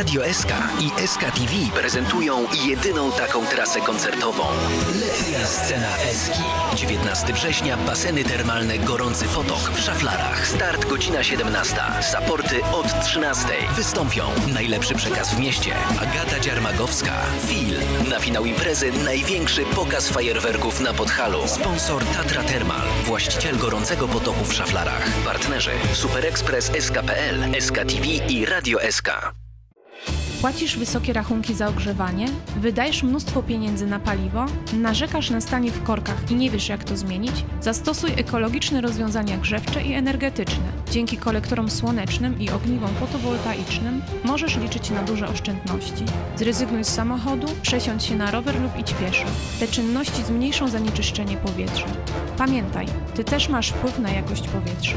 Radio SK i SK TV prezentują jedyną taką trasę koncertową. Letnia scena Eski. 19 września baseny termalne Gorący Potok w Szaflarach. Start godzina 17. Saporty od 13. Wystąpią najlepszy przekaz w mieście. Agata Dziarmagowska. Fil. Na finał imprezy największy pokaz fajerwerków na Podhalu. Sponsor Tatra Thermal. Właściciel Gorącego Potoku w Szaflarach. Partnerzy Super Express SK.pl, SK TV i Radio SK. Płacisz wysokie rachunki za ogrzewanie? Wydajesz mnóstwo pieniędzy na paliwo? Narzekasz na stanie w korkach i nie wiesz jak to zmienić? Zastosuj ekologiczne rozwiązania grzewcze i energetyczne. Dzięki kolektorom słonecznym i ogniwom fotowoltaicznym możesz liczyć na duże oszczędności. Zrezygnuj z samochodu, przesiądź się na rower lub idź pieszo. Te czynności zmniejszą zanieczyszczenie powietrza. Pamiętaj, ty też masz wpływ na jakość powietrza.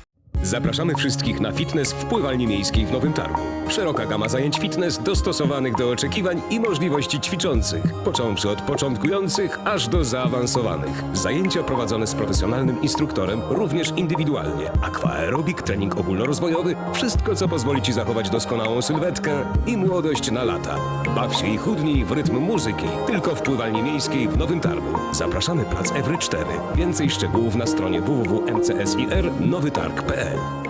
Zapraszamy wszystkich na fitness w pływalni miejskiej w Nowym Targu. Szeroka gama zajęć fitness dostosowanych do oczekiwań i możliwości ćwiczących, począwszy od początkujących aż do zaawansowanych. Zajęcia prowadzone z profesjonalnym instruktorem, również indywidualnie. Aquaerobik, trening ogólnorozwojowy, wszystko co pozwoli Ci zachować doskonałą sylwetkę i młodość na lata. Baw się i chudnij w rytm muzyki, tylko w pływalni miejskiej w Nowym Targu. Zapraszamy plac Ewry 4. Więcej szczegółów na stronie www.mcsir-nowytarg.pl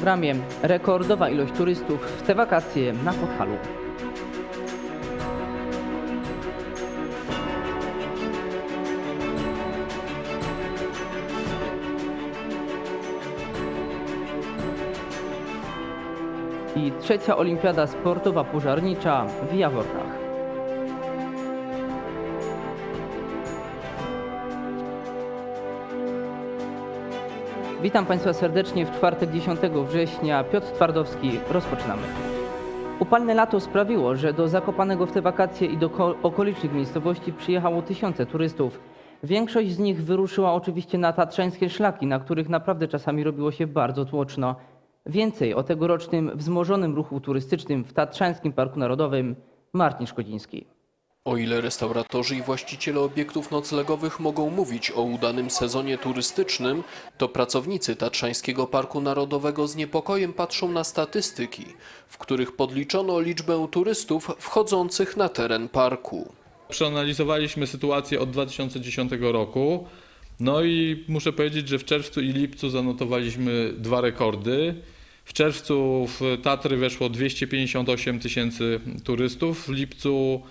programie rekordowa ilość turystów w te wakacje na Podhalu. I trzecia olimpiada sportowa pożarnicza w Jaworkach. Witam Państwa serdecznie w czwartek 10 września. Piotr Twardowski, rozpoczynamy. Upalne lato sprawiło, że do Zakopanego w te wakacje i do ko- okolicznych miejscowości przyjechało tysiące turystów. Większość z nich wyruszyła oczywiście na tatrzańskie szlaki, na których naprawdę czasami robiło się bardzo tłoczno. Więcej o tegorocznym wzmożonym ruchu turystycznym w Tatrzańskim Parku Narodowym Marcin Szkodziński. O ile restauratorzy i właściciele obiektów noclegowych mogą mówić o udanym sezonie turystycznym, to pracownicy Tatrzańskiego Parku Narodowego z niepokojem patrzą na statystyki, w których podliczono liczbę turystów wchodzących na teren parku. Przeanalizowaliśmy sytuację od 2010 roku. No i muszę powiedzieć, że w czerwcu i lipcu zanotowaliśmy dwa rekordy. W czerwcu w Tatry weszło 258 tysięcy turystów, w lipcu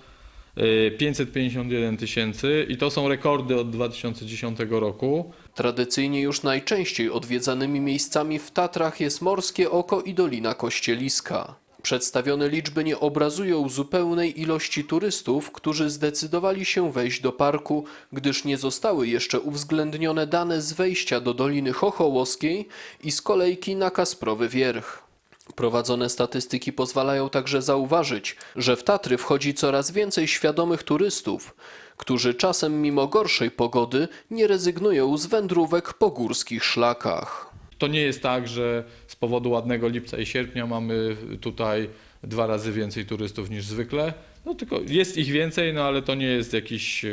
551 tysięcy i to są rekordy od 2010 roku. Tradycyjnie już najczęściej odwiedzanymi miejscami w Tatrach jest Morskie Oko i Dolina Kościeliska. Przedstawione liczby nie obrazują zupełnej ilości turystów, którzy zdecydowali się wejść do parku, gdyż nie zostały jeszcze uwzględnione dane z wejścia do Doliny Chochołowskiej i z kolejki na Kasprowy Wierch. Prowadzone statystyki pozwalają także zauważyć, że w Tatry wchodzi coraz więcej świadomych turystów, którzy czasem mimo gorszej pogody nie rezygnują z wędrówek po górskich szlakach. To nie jest tak, że z powodu ładnego lipca i sierpnia mamy tutaj dwa razy więcej turystów niż zwykle. No tylko jest ich więcej, no ale to nie jest jakiś e,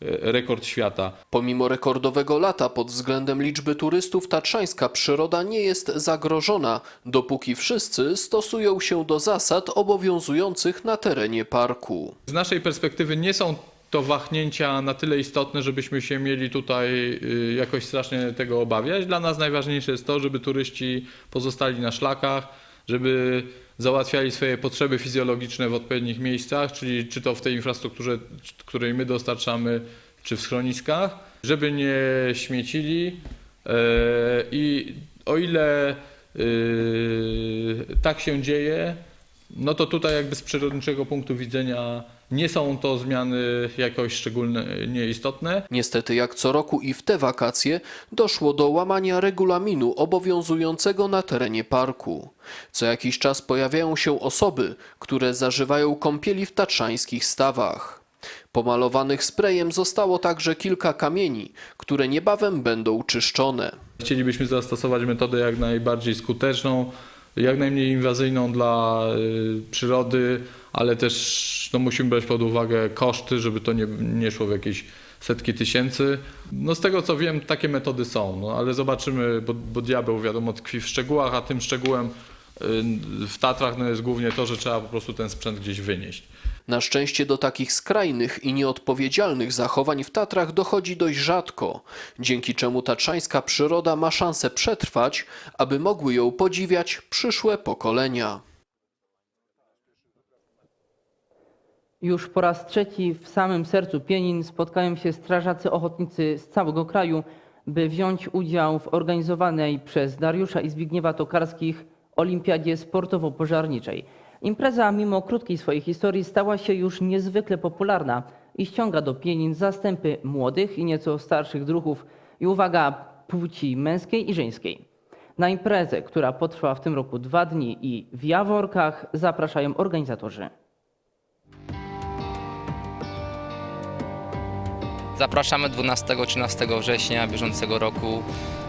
rekord świata. Pomimo rekordowego lata pod względem liczby turystów, tatrzańska przyroda nie jest zagrożona, dopóki wszyscy stosują się do zasad obowiązujących na terenie parku. Z naszej perspektywy nie są to wahnięcia na tyle istotne, żebyśmy się mieli tutaj y, jakoś strasznie tego obawiać. Dla nas najważniejsze jest to, żeby turyści pozostali na szlakach, żeby załatwiali swoje potrzeby fizjologiczne w odpowiednich miejscach, czyli czy to w tej infrastrukturze, której my dostarczamy, czy w schroniskach, żeby nie śmiecili e, i o ile y, tak się dzieje, no to tutaj jakby z przyrodniczego punktu widzenia nie są to zmiany jakoś szczególnie nieistotne. Niestety, jak co roku i w te wakacje, doszło do łamania regulaminu obowiązującego na terenie parku. Co jakiś czas pojawiają się osoby, które zażywają kąpieli w tatrzańskich stawach. Pomalowanych sprayem zostało także kilka kamieni, które niebawem będą czyszczone. Chcielibyśmy zastosować metodę jak najbardziej skuteczną, jak najmniej inwazyjną dla y, przyrody, ale też no, musimy brać pod uwagę koszty, żeby to nie, nie szło w jakieś setki tysięcy. No, z tego co wiem, takie metody są, no, ale zobaczymy, bo, bo diabeł wiadomo tkwi w szczegółach, a tym szczegółem y, w Tatrach no, jest głównie to, że trzeba po prostu ten sprzęt gdzieś wynieść. Na szczęście do takich skrajnych i nieodpowiedzialnych zachowań w Tatrach dochodzi dość rzadko, dzięki czemu tatrzańska przyroda ma szansę przetrwać, aby mogły ją podziwiać przyszłe pokolenia. Już po raz trzeci w samym sercu Pienin spotkają się strażacy ochotnicy z całego kraju, by wziąć udział w organizowanej przez Dariusza i Zbigniewa Tokarskich Olimpiadzie Sportowo-Pożarniczej. Impreza mimo krótkiej swojej historii stała się już niezwykle popularna i ściąga do Pienin zastępy młodych i nieco starszych druhów i uwaga płci męskiej i żeńskiej. Na imprezę, która potrwa w tym roku dwa dni i w Jaworkach zapraszają organizatorzy. Zapraszamy 12-13 września bieżącego roku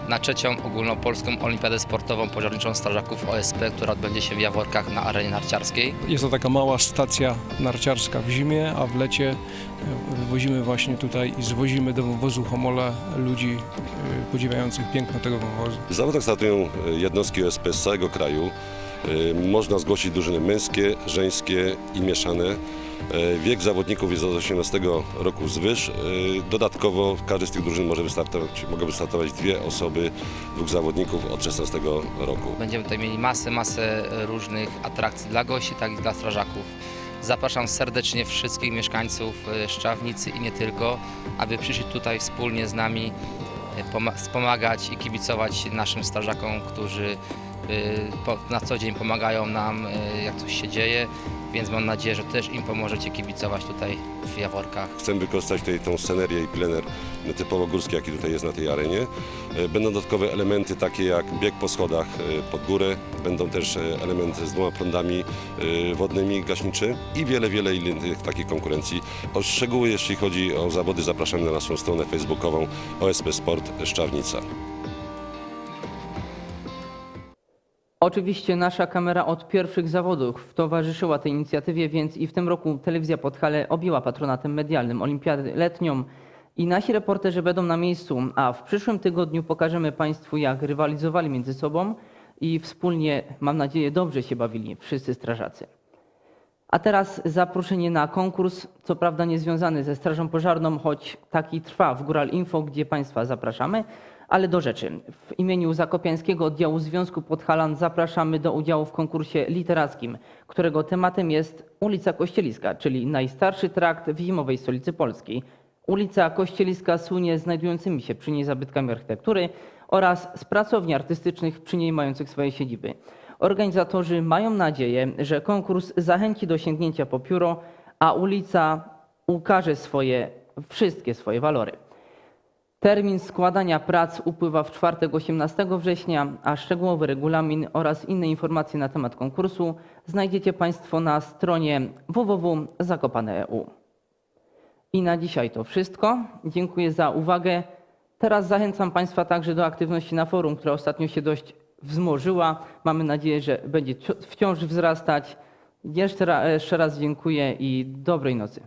na trzecią ogólnopolską Olimpiadę Sportową Pożarniczą Strażaków OSP, która odbędzie się w Jaworkach na arenie narciarskiej. Jest to taka mała stacja narciarska w zimie, a w lecie e, wywozimy właśnie tutaj i zwozimy do wąwozu Homola ludzi e, podziwiających piękno tego wąwozu. W zawodach startują e, jednostki OSP z całego kraju. Można zgłosić drużyny męskie, żeńskie i mieszane. E, Wiek zawodników jest od 18 roku wzwyż. E, Dodatkowo w każdej z tych drużyn może wystartować, mogą wystartować dwie osoby, dwóch zawodników od 16 roku. Będziemy tutaj mieli masę, masę różnych atrakcji dla gości, tak i dla strażaków. Zapraszam serdecznie wszystkich mieszkańców e, Szczawnicy i nie tylko, aby przyszli tutaj wspólnie z nami e, poma- wspomagać i kibicować naszym strażakom, którzy e, na co dzień pomagają nam, e, jak coś się dzieje, więc mam nadzieję, że też im pomożecie kibicować tutaj w Jaworkach. Chcemy wykorzystać tutaj tą scenerię i plener typowo górski, jaki tutaj jest na tej arenie. Będą dodatkowe elementy takie jak bieg po schodach pod górę, będą też elementy z dwoma prądami wodnymi gaśniczy i wiele, wiele innych takich konkurencji. O szczegóły, jeśli chodzi o zawody, zapraszamy na naszą stronę facebookową OSP Sport Szczawnica. Oczywiście nasza kamera od pierwszych zawodów towarzyszyła tej inicjatywie, więc i w tym roku telewizja Podhale objęła patronatem medialnym Olimpiadę Letnią i nasi reporterzy będą na miejscu, a w przyszłym tygodniu pokażemy Państwu, jak rywalizowali między sobą i wspólnie, mam nadzieję, dobrze się bawili wszyscy strażacy. A teraz zaproszenie na konkurs, co prawda niezwiązany ze Strażą Pożarną, choć taki trwa w Góral Info, gdzie Państwa zapraszamy. Ale do rzeczy. W imieniu Zakopiańskiego Oddziału Związku Podhalan zapraszamy do udziału w konkursie literackim, którego tematem jest ulica Kościeliska, czyli najstarszy trakt w zimowej stolicy Polski. Ulica Kościeliska słynie znajdującymi się przy niej zabytkami architektury oraz z pracowni artystycznych przy niej mających swoje siedziby. Organizatorzy mają nadzieję, że konkurs zachęci do sięgnięcia po pióro, a ulica ukaże swoje, wszystkie swoje walory. Termin składania prac upływa w czwartek 18 września, a szczegółowy regulamin oraz inne informacje na temat konkursu znajdziecie Państwo na stronie www.zakopane.eu. I na dzisiaj to wszystko. Dziękuję za uwagę. Teraz zachęcam Państwa także do aktywności na forum, która ostatnio się dość wzmożyła. Mamy nadzieję, że będzie wciąż wzrastać. Jeszcze ra- jeszcze raz dziękuję i dobrej nocy.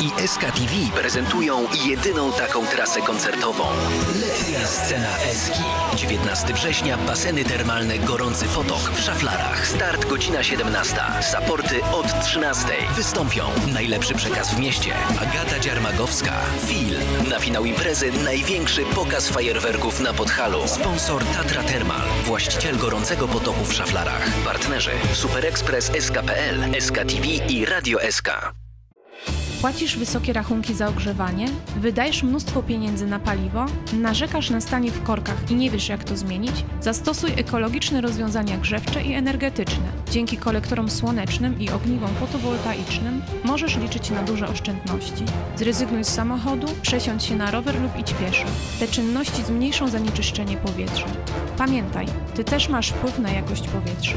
I SK TV prezentują jedyną taką trasę koncertową. Letnia scena Eski. 19 września baseny termalne Gorący Potok w Szaflarach. Start godzina 17. Saporty od 13. Wystąpią najlepszy przekaz w mieście. Agata Dziarmagowska. Film. Na finał imprezy największy pokaz fajerwerków na Podhalu. Sponsor Tatra Thermal. Właściciel Gorącego Potoku w Szaflarach. Partnerzy Super Express SK.pl, SK TV i Radio SK. Płacisz wysokie rachunki za ogrzewanie, wydajesz mnóstwo pieniędzy na paliwo, narzekasz na stanie w korkach i nie wiesz jak to zmienić? Zastosuj ekologiczne rozwiązania grzewcze i energetyczne. Dzięki kolektorom słonecznym i ogniwom fotowoltaicznym możesz liczyć na duże oszczędności. Zrezygnuj z samochodu, przesiądź się na rower lub idź pieszo. Te czynności zmniejszą zanieczyszczenie powietrza. Pamiętaj, ty też masz wpływ na jakość powietrza.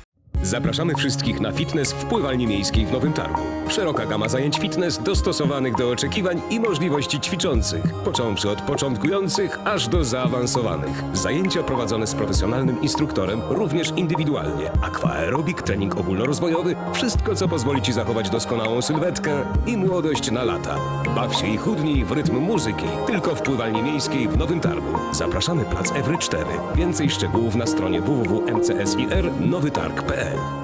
Zapraszamy wszystkich na fitness w pływalni miejskiej w Nowym Targu. Szeroka gama zajęć fitness dostosowanych do oczekiwań i możliwości ćwiczących, począwszy od początkujących aż do zaawansowanych. Zajęcia prowadzone z profesjonalnym instruktorem, również indywidualnie. Aquaerobik, trening ogólnorozwojowy, wszystko co pozwoli Ci zachować doskonałą sylwetkę i młodość na lata. Baw się i chudnij w rytm muzyki, tylko w pływalni miejskiej w Nowym Targu. Zapraszamy plac Ewry 4. Więcej szczegółów na stronie www.mcsir nowytarg.pl